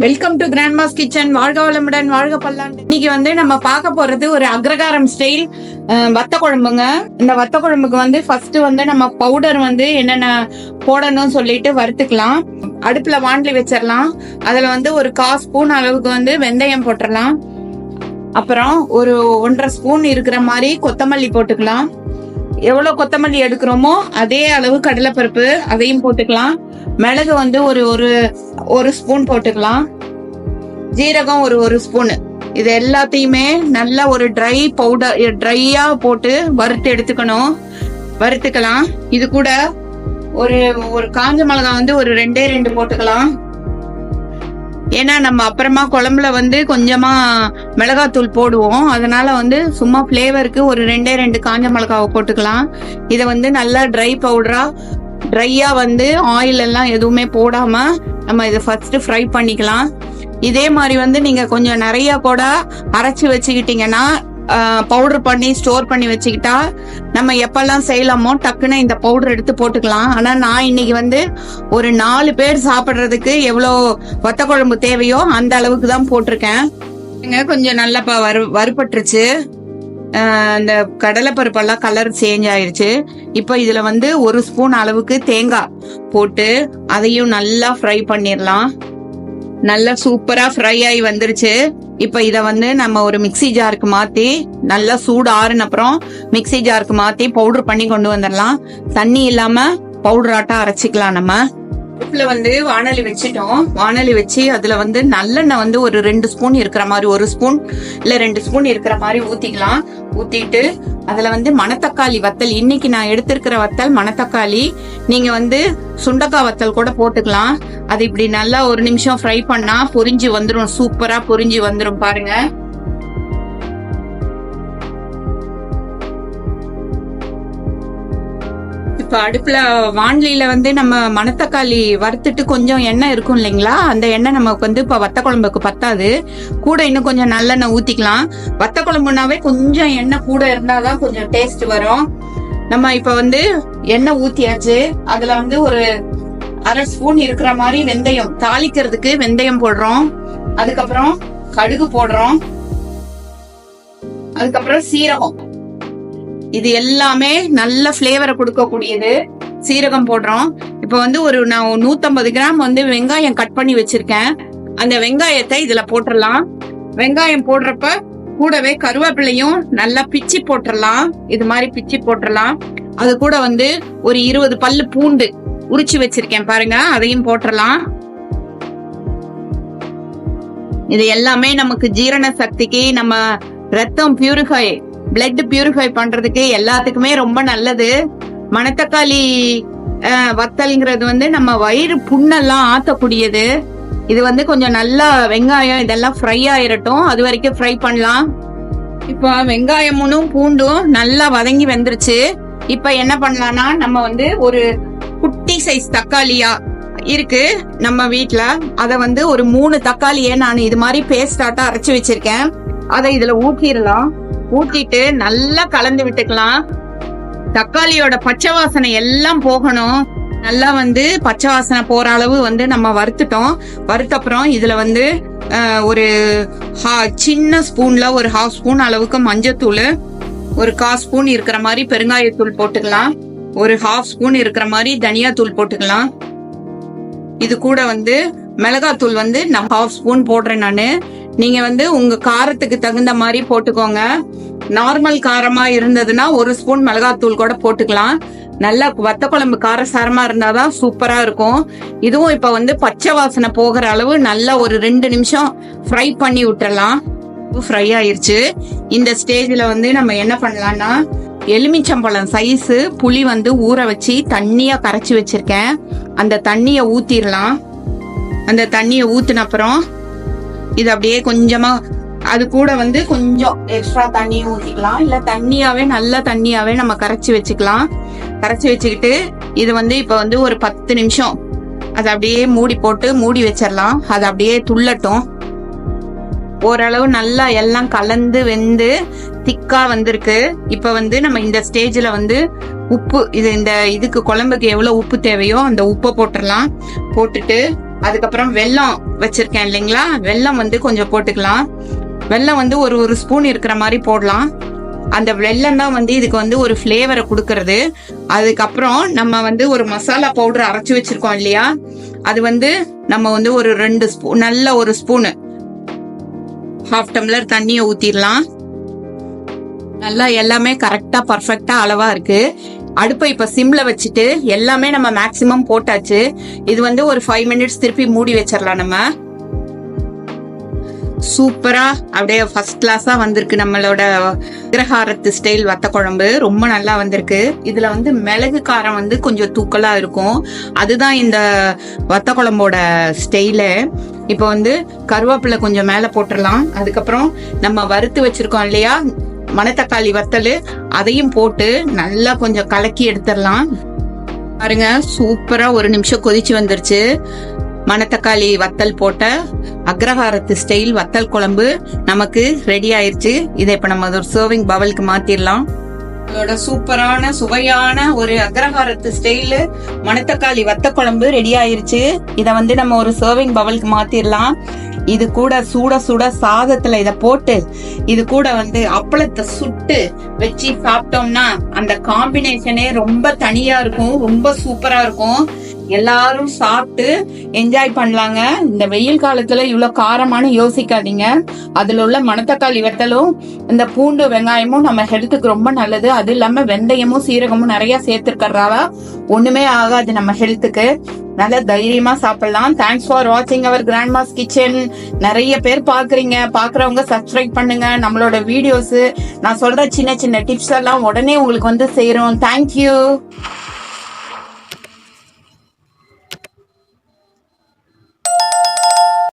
Welcome to grand mass kitchen வாழ்க வளமுடன் வாழ்க பல்லாண்டு. இன்னைக்கு வந்து நம்ம பார்க்க போறது ஒரு அக்ரகாரம் ஸ்டைல் வத்த குழம்புங்க. இந்த வத்த குழம்புக்கு வந்து ஃபர்ஸ்ட் வந்து நம்ம பவுடர் வந்து என்னென்ன போடணும்னு சொல்லிட்டு வறுத்துக்கலாம். அடுப்புல வாண்டலி வச்சிடலாம் அதுல வந்து ஒரு கா ஸ்பூன் அளவுக்கு வந்து வெந்தயம் போட்டுடலாம் அப்புறம் ஒரு ஒன்றரை ஸ்பூன் இருக்கிற மாதிரி கொத்தமல்லி போட்டுக்கலாம். எவ்வளவு கொத்தமல்லி எடுக்கிறோமோ அதே அளவு கடலைப்பருப்பு அதையும் போட்டுக்கலாம். மிளகு வந்து ஒரு ஒரு ஒரு ஸ்பூன் போட்டுக்கலாம். ஜீரகம் ஒரு ஒரு ஸ்பூனு. இது எல்லாத்தையுமே நல்லா ஒரு ட்ரை பவுடர் ட்ரையா போட்டு வறுத்து எடுத்துக்கணும். வறுத்துக்கலாம். இது கூட ஒரு ஒரு காஞ்ச மிளகா வந்து ஒரு ரெண்டே ரெண்டு போட்டுக்கலாம். ஏன்னா நம்ம அப்புறமா குழம்புல வந்து கொஞ்சமா மிளகாத்தூள் போடுவோம். அதனால வந்து சும்மா ஃப்ளேவருக்கு ஒரு ரெண்டே ரெண்டு காஞ்ச மிளகாவை போட்டுக்கலாம். இதை வந்து நல்லா ட்ரை பவுடரா ட்ரையா வந்து ஆயில் எல்லாம் எதுவுமே போடாம நம்ம இதை ஃபர்ஸ்ட் ஃப்ரை பண்ணிக்கலாம். இதே மாதிரி வந்து நீங்க கொஞ்சம் நிறைய கூட அரைச்சு வச்சுக்கிட்டீங்கன்னா பவுடர் பண்ணி ஸ்டோர் பண்ணி வச்சுக்கிட்டா நம்ம எப்பெல்லாம் செய்யலாமோ டக்குன்னு இந்த பவுடர் எடுத்து போட்டுக்கலாம். ஆனா நான் இன்னைக்கு வந்து ஒரு நாலு பேர் சாப்பிடுறதுக்கு எவ்வளோ வத்த குழம்பு தேவையோ அந்த அளவுக்கு தான் போட்டிருக்கேன். கொஞ்சம் நல்லா ப- வறு வறுபட்டுருச்சு. ஆஹ் இந்த கடலைப்பருப்பெல்லாம் கலர் சேஞ்ச் ஆயிருச்சு. இப்போ இதில் வந்து ஒரு ஸ்பூன் அளவுக்கு தேங்காய் போட்டு அதையும் நல்லா ஃப்ரை பண்ணிடலாம் நல்லா சூப்பராக ஃப்ரை ஆகி வந்துருச்சு. இப்போ இத வந்து நம்ம ஒரு மிக்ஸி ஜாருக்கு மாத்தி நல்லா சூடு ஆறுன அப்புறம் மிக்ஸி ஜாருக்கு மாத்தி பவுடர் பண்ணி கொண்டு வந்துடலாம் தண்ணி இல்லாம பவுடர் ஆட்டா அரைச்சிக்கலாம் நம்ம. அடுப்புல வந்து வானொலி வச்சிட்டோம். வானொலி வச்சு அதுல வந்து நல்லெண்ணெய் வந்து ஒரு ரெண்டு ஸ்பூன் இருக்கிற மாதிரி ஒரு ஸ்பூன் இல்ல ரெண்டு ஸ்பூன் இருக்கிற மாதிரி ஊத்திக்கலாம். ஊத்திட்டு அதுல வந்து மணத்தக்காளி வத்தல். இன்னைக்கு நான் எடுத்திருக்கிற வத்தல் மணத்தக்காளி. நீங்க வந்து சுண்டக்காய் வத்தல் கூட போட்டுக்கலாம். அது இப்படி நல்லா ஒரு நிமிஷம் ஃப்ரை பண்ணா பொரிஞ்சு வந்துடும் சூப்பரா பொரிஞ்சு வந்துடும் பாருங்க. இப்போ அடுப்புல வாண்லியில வந்து நம்ம மணத்தக்காளி வறுத்துட்டு கொஞ்சம் எண்ணெய் இருக்கும் இல்லைங்களா? அந்த எண்ணெய் நமக்கு வந்து இப்போ வத்த குழம்புக்கு பத்தாது. கூட இன்னும் கொஞ்சம் நல்லெண்ணெய் ஊத்திக்கலாம். வத்த குழம்புனாவே கொஞ்சம் எண்ணெய் கூட இருந்தாதான் கொஞ்சம் டேஸ்ட் வரும். நம்ம இப்போ வந்து எண்ணெய் ஊத்தியாச்சு. அதுல வந்து ஒரு அரை ஸ்பூன் இருக்கிற மாதிரி வெந்தயம் தாளிக்கிறதுக்கு வெந்தயம் போடுறோம். அதுக்கப்புறம் கடுகு போடுறோம். அதுக்கப்புறம் சீரகம். இது எல்லாமே நல்ல ஃப்ளேவரை கொடுக்கக்கூடியது. சீரகம் போடுறோம். இப்போ வந்து ஒரு நான் நூத்தம்பது கிராம் வந்து வெங்காயம் கட் பண்ணி வச்சிருக்கேன். அந்த வெங்காயத்தை இதுல போட்டுடலாம் வெங்காயம் போடுறப்ப கூடவே கருவேப்பிலையும் நல்லா பிச்சி போட்டுடலாம் இது மாதிரி பிச்சி போட்டுடலாம் அது கூட வந்து ஒரு இருபது பல்லு பூண்டு உரிச்சு வச்சிருக்கேன் பாருங்க. அதையும் போட்டுடலாம் இது எல்லாமே நமக்கு ஜீரண சக்திக்கு நம்ம ரத்தம் பியூரிஃபை பிளட் பியூரிஃபை பண்றதுக்கு எல்லாத்துக்குமே ரொம்ப நல்லது. மணத்தக்காளி வத்தல்ங்கிறது வந்து நம்ம வயிறு புண்ணெல்லாம் ஆத்தக்கூடியது. இது வந்து கொஞ்சம் நல்லா வெங்காயம் இதெல்லாம் ஃப்ரை ஆயிரட்டும். அது வரைக்கும் ஃப்ரை பண்ணலாம். இப்போ வெங்காயமும் பூண்டும் நல்லா வதங்கி வந்துருச்சு. இப்ப என்ன பண்ணலாம்னா நம்ம வந்து ஒரு குட்டி சைஸ் தக்காளியா இருக்கு நம்ம வீட்டில் அத வந்து ஒரு மூணு தக்காளியை நான் இது மாதிரி பேஸ்டாட்டா அரைச்சு வச்சிருக்கேன். அதை இதுல ஊக்கிடலாம் ஊத்திட்டு நல்லா கலந்து விட்டுக்கலாம். தக்காளியோட பச்சை வாசனை எல்லாம் போகணும். நல்லா வந்து பச்சை வாசனை போற அளவு வந்து நம்ம வறுத்துட்டோம். வறுத்த அப்புறம் இதுல வந்து ஒரு ஹா- சின்ன ஸ்பூன்ல ஒரு ஹாஃப் ஸ்பூன் அளவுக்கு மஞ்சத்தூள் ஒரு கா ஸ்பூன் இருக்கிற மாதிரி பெருங்காயத்தூள் போட்டுக்கலாம். ஒரு ஹாஃப் ஸ்பூன் இருக்கிற மாதிரி தனியாத்தூள் போட்டுக்கலாம். இது கூட வந்து மிளகாத்தூள் வந்து நான் ஹாஃப் ஸ்பூன் போடுறேன் நான். நீங்க வந்து உங்க காரத்துக்கு தகுந்த மாதிரி போட்டுக்கோங்க. நார்மல் காரமா இருந்ததுன்னா ஒரு ஸ்பூன் மிளகாத்தூள் கூட போட்டுக்கலாம். நல்லா வத்த குழம்பு காரசாரமா இருந்தாதான் சூப்பரா இருக்கும். இதுவும் இப்ப வந்து பச்சை வாசனை போகிற அளவு நல்லா ஒரு ரெண்டு நிமிஷம் ஃப்ரை பண்ணி விட்டுறலாம். ஃப்ரை ஆயிருச்சு. இந்த ஸ்டேஜ்ல வந்து நம்ம என்ன பண்ணலாம்னா எலுமிச்சம்பழம் சைஸ் புளி வந்து ஊற வச்சு தண்ணியா கரைச்சி வச்சிருக்கேன். அந்த தண்ணியை ஊத்திடலாம் அந்த தண்ணியை ஊத்தின அப்புறம் இது அப்படியே கொஞ்சமா அது கூட வந்து கொஞ்சம் எக்ஸ்ட்ரா தண்ணியும் ஊற்றிக்கலாம் இல்ல தண்ணியாவே நல்ல தண்ணியாவே நம்ம கரைச்சி வச்சுக்கலாம். கரைச்சி வச்சுக்கிட்டு இது வந்து இப்ப வந்து ஒரு பத்து நிமிஷம். அதை அப்படியே மூடி போட்டு மூடி வச்சிடலாம். அது அப்படியே துள்ளட்டும். ஓரளவு நல்லா எல்லாம் கலந்து வெந்து திக்கா வந்திருக்கு. இப்ப வந்து நம்ம இந்த ஸ்டேஜ்ல வந்து உப்பு இது இந்த இதுக்கு குழம்புக்கு எவ்வளவு உப்பு தேவையோ அந்த உப்பை போட்டுடலாம். போட்டுட்டு அதுக்கப்புறம் வெல்லம் வச்சிருக்கேன் இல்லைங்களா? வெல்லம் வந்து கொஞ்சம் போட்டுக்கலாம். வெல்லம் வந்து ஒரு ஒரு ஸ்பூன் இருக்கிற மாதிரி போடலாம். அந்த வெல்லம் தான் வந்து இதுக்கு வந்து ஒரு ஃப்ளேவரை கொடுக்கறது. அதுக்கப்புறம் நம்ம வந்து ஒரு மசாலா பவுடர் அரைச்சி வச்சிருக்கோம் இல்லையா? அது வந்து நம்ம வந்து ஒரு ரெண்டு ஸ்பூன் நல்ல ஒரு ஸ்பூனு ஹாஃப் டம்ளர் தண்ணியை ஊற்றிடலாம் நல்லா எல்லாமே கரெக்டாக பர்ஃபெக்டாக அளவாக இருக்குது அடுப்பை இப்ப சிம்ல வச்சுட்டு எல்லாமே நம்ம மேக்சிமம் போட்டாச்சு. இது வந்து ஒரு ஃபைவ் மினிட்ஸ் திருப்பி மூடி வச்சிடலாம் நம்ம. சூப்பரா. அப்படியே ஃபர்ஸ்ட் கிளாஸா வந்திருக்கு நம்மளோட கிரகாரத்து ஸ்டைல் வத்த குழம்பு. ரொம்ப நல்லா வந்திருக்கு. இதுல வந்து மிளகு காரம் வந்து கொஞ்சம் தூக்கலா இருக்கும். அதுதான் இந்த வத்த குழம்போட ஸ்டைலு இப்போ வந்து கருவேப்பிலை கொஞ்சம் மேல போட்டுடலாம் அதுக்கப்புறம் நம்ம வறுத்து வச்சிருக்கோம் இல்லையா? மணத்தக்காளி வத்தல் அதையும் போட்டு நல்லா கொஞ்சம் கலக்கி எடுத்துடலாம். பாருங்க சூப்பரா ஒரு நிமிஷம் கொதிச்சு வந்துருச்சு. மணத்தக்காளி வத்தல் போட்ட அக்ரஹாரத்து ஸ்டைல் வத்தல் குழம்பு நமக்கு ரெடி ஆயிருச்சு. இதை இப்ப நம்ம ஒரு சர்விங் பவலுக்கு மாத்திரலாம். இதோட சூப்பரான சுவையான ஒரு அக்ரஹாரத்து ஸ்டைலு மணத்தக்காளி வத்த குழம்பு ரெடி ஆயிருச்சு. இதை வந்து நம்ம ஒரு சர்விங் பவலுக்கு மாத்திரலாம். இது கூட சூட சூட சாதத்துல இதை போட்டு இது கூட வந்து அப்பளத்தை சுட்டு வச்சு சாப்பிட்டோம்னா அந்த காம்பினேஷனே ரொம்ப தனியா இருக்கும் ரொம்ப சூப்பரா இருக்கும். எல்லாரும் சாப்பிட்டு என்ஜாய் பண்ணலாங்க. இந்த வெயில் காலத்துல இவ்வளவு காரமான யோசிக்காதீங்க. அதுல உள்ள மணத்தக்காளி வெத்தலும் இந்த பூண்டு வெங்காயமும் நம்ம ஹெல்த்துக்கு ரொம்ப நல்லது. அது இல்லாம வெந்தயமும் சீரகமும் நிறைய சேர்த்திருக்கறதால ஒண்ணுமே ஆகாது நம்ம ஹெல்த்துக்கு நல்ல தைரியமா சாப்பிடலாம். தேங்க்ஸ் ஃபார் வாட்சிங் அவர் கிராண்ட் மாஸ் கிச்சன் நிறைய பேர் பாக்குறீங்க பாக்குறவங்க சப்ஸ்கிரைப் பண்ணுங்க. நம்மளோட வீடியோஸ் நான் சொல்ற சின்ன சின்ன டிப்ஸ் எல்லாம் உடனே உங்களுக்கு வந்து சேரும். தேங்க்யூ